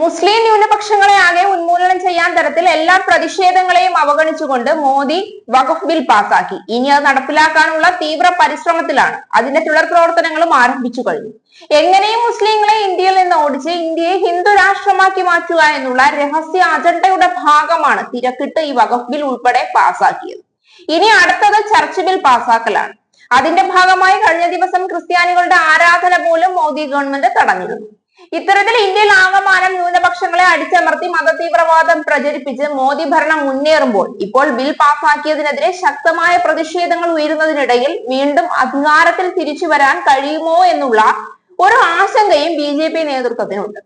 മുസ്ലിം ന്യൂനപക്ഷങ്ങളെ ആകെ ഉന്മൂലനം ചെയ്യാൻ തരത്തിൽ എല്ലാ പ്രതിഷേധങ്ങളെയും അവഗണിച്ചുകൊണ്ട് മോദി വഖഫ് ബിൽ പാസാക്കി. ഇനി അത് നടപ്പിലാക്കാനുള്ള തീവ്ര പരിശ്രമത്തിലാണ്. അതിന്റെ തുടർ പ്രവർത്തനങ്ങളും ആരംഭിച്ചു കഴിഞ്ഞു. എങ്ങനെയും മുസ്ലിങ്ങളെ ഇന്ത്യയിൽ നിന്ന് ഓടിച്ച് ഇന്ത്യയെ ഹിന്ദു രാഷ്ട്രമാക്കി മാറ്റുക എന്നുള്ള രഹസ്യ അജണ്ടയുടെ ഭാഗമാണ് തിരക്കിട്ട് ഈ വഖഫ് ബിൽ ഉൾപ്പെടെ പാസാക്കിയത്. ഇനി അടുത്തത് ചർച്ച് ബിൽ പാസാക്കലാണ്. അതിന്റെ ഭാഗമായി കഴിഞ്ഞ ദിവസം ക്രിസ്ത്യാനികളുടെ ആരാധന പോലും മോദി ഗവൺമെന്റ് തടഞ്ഞിരുന്നു. ഇത്തരത്തിൽ ഇന്ത്യയിൽ ആകമാനം ന്യൂനപക്ഷങ്ങളെ അടിച്ചമർത്തി മതതീവ്രവാദം പ്രചരിപ്പിച്ച് മോദി ഭരണം മുന്നേറുമ്പോൾ ഇപ്പോൾ ബിൽ പാസാക്കിയതിനെതിരെ ശക്തമായ പ്രതിഷേധങ്ങൾ ഉയരുന്നതിനിടയിൽ വീണ്ടും അധികാരത്തിൽ തിരിച്ചു വരാൻ കഴിയുമോ എന്നുള്ള ഒരു ആശങ്കയും ബി ജെ പി നേതൃത്വത്തിനുണ്ട്.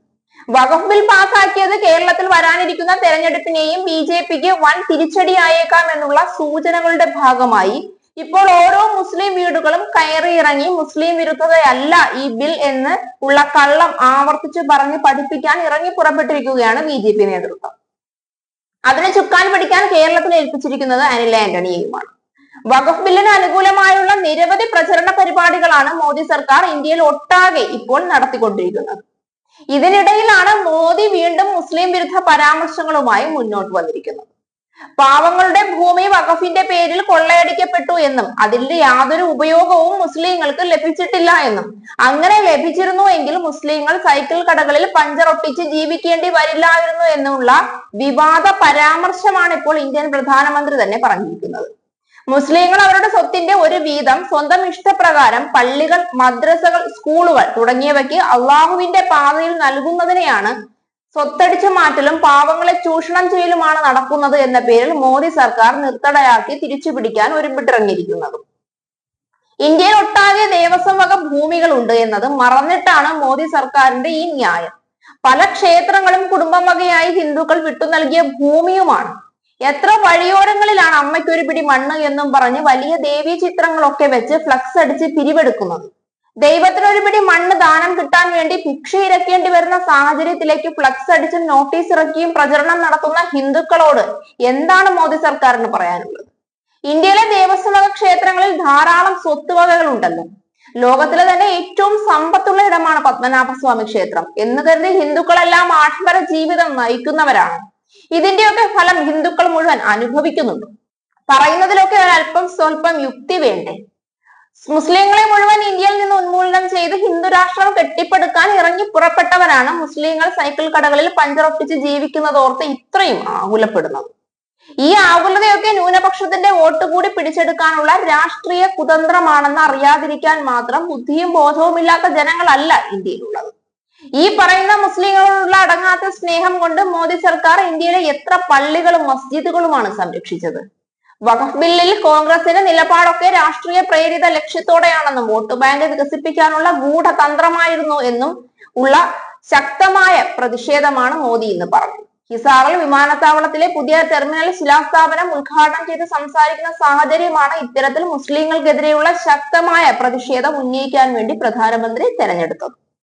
വഖഫ് ബിൽ പാസാക്കിയത് കേരളത്തിൽ വരാനിരിക്കുന്ന തെരഞ്ഞെടുപ്പിനെയും ബി ജെ പിക്ക് വൻ തിരിച്ചടിയായേക്കാം എന്നുള്ള സൂചനകളുടെ ഭാഗമായി ഇപ്പോൾ ഓരോ മുസ്ലിം വീടുകളും കയറി ഇറങ്ങി മുസ്ലിം വിരുദ്ധതയല്ല ഈ ബിൽ എന്ന് ഉള്ള കള്ളം ആവർത്തിച്ച് പറഞ്ഞ് പഠിപ്പിക്കാൻ ഇറങ്ങി പുറപ്പെട്ടിരിക്കുകയാണ് ബി ജെ പി നേതൃത്വം. അതിനെ ചുക്കാൻ പിടിക്കാൻ കേരളത്തിൽ ഏൽപ്പിച്ചിരിക്കുന്നത് അനിൽ ആന്റണിയെയുമാണ്. വഖഫ് ബില്ലിന് അനുകൂലമായുള്ള നിരവധി പ്രചരണ പരിപാടികളാണ് മോദി സർക്കാർ ഇന്ത്യയിൽ ഒട്ടാകെ ഇപ്പോൾ നടത്തിക്കൊണ്ടിരിക്കുന്നത്. ഇതിനിടയിലാണ് മോദി വീണ്ടും മുസ്ലിം വിരുദ്ധ പരാമർശങ്ങളുമായി മുന്നോട്ട് വന്നിരിക്കുന്നത്. പാവങ്ങളുടെ ഭൂമി വഖഫിന്റെ പേരിൽ കൊള്ളയടിക്കപ്പെട്ടു എന്നും അതിന്റെ യാതൊരു ഉപയോഗവും മുസ്ലിങ്ങൾക്ക് ലഭിച്ചിട്ടില്ല എന്നും. അങ്ങനെ ലഭിച്ചിരുന്നു എങ്കിൽ മുസ്ലിങ്ങൾ സൈക്കിൾ കടകളിൽ പഞ്ചർ ഒട്ടിച്ച് ജീവിക്കേണ്ടി വരില്ലായിരുന്നു എന്നുള്ള വിവാദ പരാമർശമാണ് ഇപ്പോൾ ഇന്ത്യൻ പ്രധാനമന്ത്രി തന്നെ പറഞ്ഞിരിക്കുന്നത്. മുസ്ലിങ്ങൾ അവരുടെ സ്വത്തിന്റെ ഒരു വീതം സ്വന്തം ഇഷ്ടപ്രകാരം പള്ളികൾ മദ്രസകൾ സ്കൂളുകൾ തുടങ്ങിയവയ്ക്ക് അള്ളാഹുവിന്റെ പാതയിൽ നൽകുന്നതിനെയാണ് സ്വത്തടിച്ചു മാറ്റലും പാവങ്ങളെ ചൂഷണം ചെയ്യലുമാണ് നടക്കുന്നത് എന്ന പേരിൽ മോദി സർക്കാർ നിർത്തടയാക്കി തിരിച്ചുപിടിക്കാൻ ഒരുമിട്ടിറങ്ങിയിരിക്കുന്നത് ഇന്ത്യയിൽ ഒട്ടാകെ ദേവസ്വം വക ഭൂമികളുണ്ട് എന്നത് മറന്നിട്ടാണ് മോദി സർക്കാരിന്റെ ഈ ന്യായം. പല ക്ഷേത്രങ്ങളും കുടുംബം വകയായി ഹിന്ദുക്കൾ വിട്ടു നൽകിയ ഭൂമിയുമാണ്. എത്ര വഴിയോരങ്ങളിലാണ് അമ്മയ്ക്കൊരു പിടി മണ്ണ് എന്നും പറഞ്ഞ് വലിയ ദേവീ ചിത്രങ്ങളൊക്കെ വെച്ച് ഫ്ലക്സ് അടിച്ച് പിരിവെടുക്കുന്നത്. ദൈവത്തിന് ഒരു പിടി മണ്ണ് ദാനം കിട്ടാൻ വേണ്ടി ഭിക്ഷ ഇരക്കേണ്ടി വരുന്ന സാഹചര്യത്തിലേക്ക് ഫ്ലക്സ് അടിച്ചും നോട്ടീസ് ഇറക്കിയും പ്രചരണം നടത്തുന്ന ഹിന്ദുക്കളോട് എന്താണ് മോദി സർക്കാരിന് പറയാനുള്ളത്? ഇന്ത്യയിലെ ദേവസ്വമക ക്ഷേത്രങ്ങളിൽ ധാരാളം സ്വത്തുവകകൾ ഉണ്ടല്ലോ ലോകത്തിലെ തന്നെ ഏറ്റവും സമ്പത്തുള്ള ഇടമാണ് പത്മനാഭസ്വാമി ക്ഷേത്രം എന്ന് കരുതി ഹിന്ദുക്കളെല്ലാം ആഡംബര ജീവിതം നയിക്കുന്നവരാണ്. ഇതിന്റെയൊക്കെ ഫലം ഹിന്ദുക്കൾ മുഴുവൻ അനുഭവിക്കുന്നുണ്ട്. പറയുന്നതിലൊക്കെ ഒരല്പം സ്വല്പം യുക്തി വേണ്ടേ? മുസ്ലിങ്ങളെ മുഴുവൻ ഇന്ത്യയിൽ നിന്ന് ഉന്മൂലനം ചെയ്ത് ഹിന്ദു രാഷ്ട്രം കെട്ടിപ്പടുക്കാൻ ഇറങ്ങി പുറപ്പെട്ടവരാണ് മുസ്ലിങ്ങൾ സൈക്കിൾ കടകളിൽ പഞ്ചറൊപ്പിച്ച് ജീവിക്കുന്നതോർത്ത് ഇത്രയും ആകുലപ്പെടുന്നത്. ഈ ആകുലതയൊക്കെ ന്യൂനപക്ഷത്തിന്റെ വോട്ട് കൂടി പിടിച്ചെടുക്കാനുള്ള രാഷ്ട്രീയ കുതന്ത്രമാണെന്ന് അറിയാതിരിക്കാൻ മാത്രം ബുദ്ധിയും ബോധവുമില്ലാത്ത ജനങ്ങളല്ല ഇന്ത്യയിലുള്ളത്. ഈ പറയുന്ന മുസ്ലിങ്ങളോടുള്ള അടങ്ങാത്ത സ്നേഹം കൊണ്ട് മോദി സർക്കാർ ഇന്ത്യയിലെ എത്ര പള്ളികളും മസ്ജിദുകളുമാണ് സംരക്ഷിച്ചത്. വഖഫ് ബില്ലിൽ കോൺഗ്രസിന്റെ നിലപാടൊക്കെ രാഷ്ട്രീയ പ്രേരിത ലക്ഷ്യത്തോടെയാണെന്നും വോട്ട് ബാങ്ക് വികസിപ്പിക്കാനുള്ള ഗൂഢതന്ത്രമായിരുന്നു എന്നും ഉള്ള ശക്തമായ പ്രതിഷേധമാണ് മോദി ഇന്ന് പറഞ്ഞത്. ഹിസാറിൽ വിമാനത്താവളത്തിലെ പുതിയ ടെർമിനൽ ശിലാസ്ഥാപനം ഉദ്ഘാടനം ചെയ്ത് സംസാരിക്കുന്ന സാഹചര്യമാണ് ഇത്തരത്തിൽ മുസ്ലിങ്ങൾക്കെതിരെയുള്ള ശക്തമായ പ്രതിഷേധം ഉന്നയിക്കാൻ വേണ്ടി പ്രധാനമന്ത്രി തെരഞ്ഞെടുത്തത്.